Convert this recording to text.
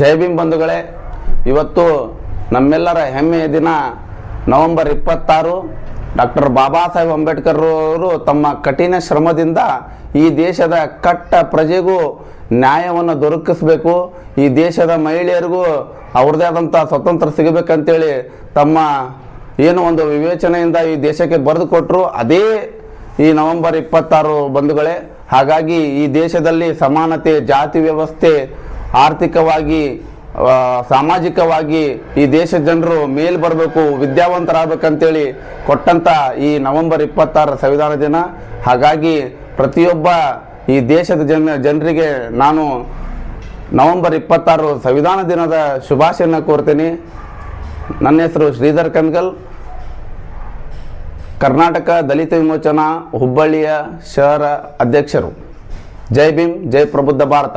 ಜೈ ಭೀಮ್ ಬಂಧುಗಳೇ, ಇವತ್ತು ನಮ್ಮೆಲ್ಲರ ಹೆಮ್ಮೆಯ ದಿನ ನವೆಂಬರ್ ಇಪ್ಪತ್ತಾರು. ಡಾಕ್ಟರ್ ಬಾಬಾ ಸಾಹೇಬ್ ಅಂಬೇಡ್ಕರ್ ಅವರು ತಮ್ಮ ಕಠಿಣ ಶ್ರಮದಿಂದ ಈ ದೇಶದ ಕಟ್ಟ ಪ್ರಜೆಗೂ ನ್ಯಾಯವನ್ನು ದೊರಕಿಸಬೇಕು. ಈ ದೇಶದ ಮಹಿಳೆಯರಿಗೂ ಅವ್ರದ್ದೇ ಆದಂಥ ಸ್ವತಂತ್ರ ಸಿಗಬೇಕಂತೇಳಿ ತಮ್ಮ ಏನು ಒಂದು ವಿವೇಚನೆಯಿಂದ ಈ ದೇಶಕ್ಕೆ ಬರೆದು ಕೊಟ್ಟರು. ಅದೇ ಈ ನವೆಂಬರ್ ಇಪ್ಪತ್ತಾರು ಬಂಧುಗಳೇ. ಹಾಗಾಗಿ ಈ ದೇಶದಲ್ಲಿ ಸಮಾನತೆ, ಜಾತಿ ವ್ಯವಸ್ಥೆ ಆರ್ಥಿಕವಾಗಿ ಸಾಮಾಜಿಕವಾಗಿ ಈ ದೇಶದ ಜನರು ಮೇಲ್ ಬರಬೇಕು, ವಿದ್ಯಾವಂತರಾಗಬೇಕಂತೇಳಿ ಕೊಟ್ಟಂತ ಈ ನವೆಂಬರ್ ಇಪ್ಪತ್ತಾರ ಸಂವಿಧಾನ ದಿನ. ಹಾಗಾಗಿ ಪ್ರತಿಯೊಬ್ಬ ಈ ದೇಶದ ಜನ, ಜನರಿಗೆ ನಾನು ನವೆಂಬರ್ ಇಪ್ಪತ್ತಾರು ಸಂವಿಧಾನ ದಿನದ ಶುಭಾಶಯನ ಕೋರ್ತೀನಿ. ನನ್ನ ಹೆಸರು ಶ್ರೀಧರ್ ಕನ್ಗಲ್. ಕರ್ನಾಟಕ ದಲಿತ ವಿಮೋಚನಾ ಹುಬ್ಬಳ್ಳಿಯ ಶಹರ ಅಧ್ಯಕ್ಷರು. ಜೈ ಭೀಮ್, ಜೈ ಪ್ರಬುದ್ಧ ಭಾರತ.